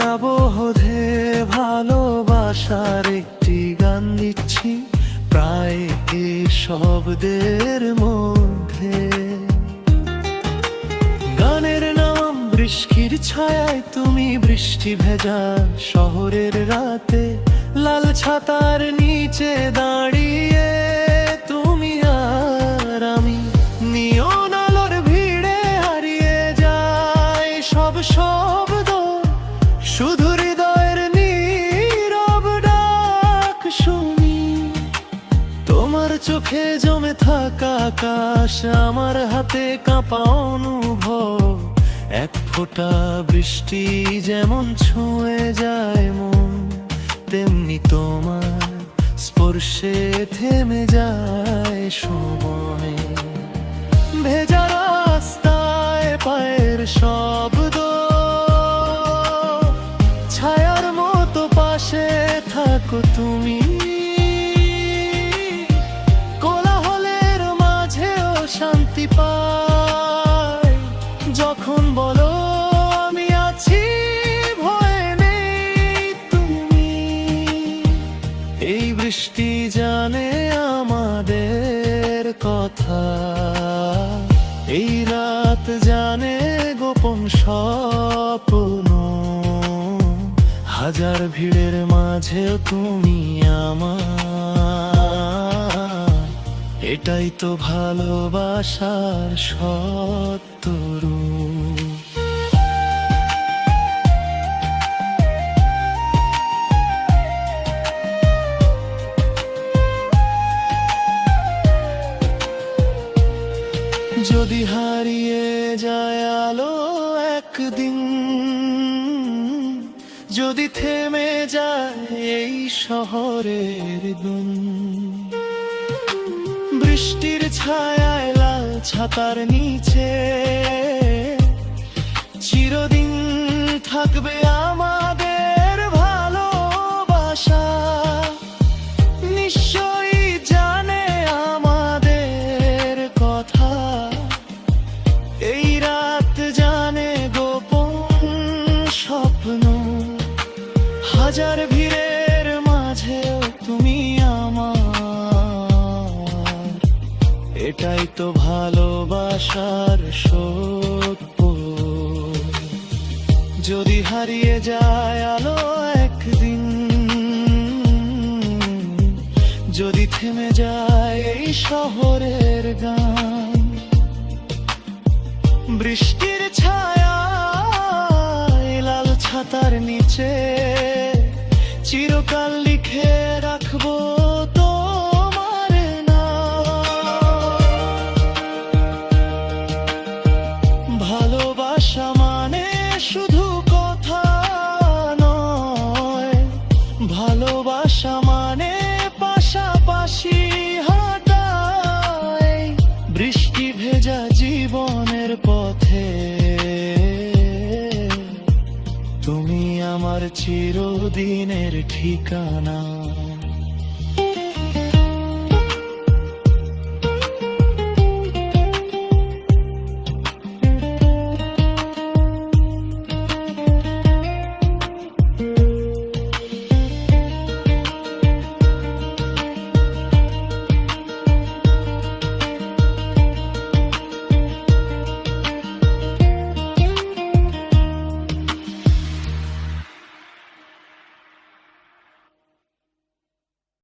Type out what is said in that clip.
রাব ভালোবাসার একটি গান দিচ্ছি। প্রায় এ শব্দের মধ্যে। গানের নাম বৃষ্টির ছায়ায় তুমি বৃষ্টি ভেজা শহরের রাতে। লাল ছাতার নিচে দাঁড়িয়ে চোখে জমে থাকা আকাশ, আমার হাতে কাঁপা অনুভব। এক ফোঁটা বৃষ্টি যেমন ছুঁয়ে যায় মন, তেমনি তোমার স্পর্শে থেমে যায় সময়। ভেজা রাস্তায় পায়ের শব্দ, ছায়ার মতো পাশে থাকো তুমি। বৃষ্টি জানে আমাদের কথা। এই রাত জানে গোপন স্বপ্ন। হাজার ভিড়ের মাঝেও তুমি আমার। এটাই তো ভালোবাসার সত্য যদি হারিয়ে যায় আলো একদিন, যদি থেমে যায় এই শহরের গুণ। বৃষ্টির ছায়ায় লাল ছাতার নিচে, চিরদিন থাকবে হাজার ভিড়ের মাঝেও তুমি আমার। এটাই তো ভালোবাসার সত্য। যদি হারিয়ে যায় আলো একদিন, যদি থেমে যায় এই শহরের গান, বৃষ্টির ছায়া call চিরদিনের ঠিকানা।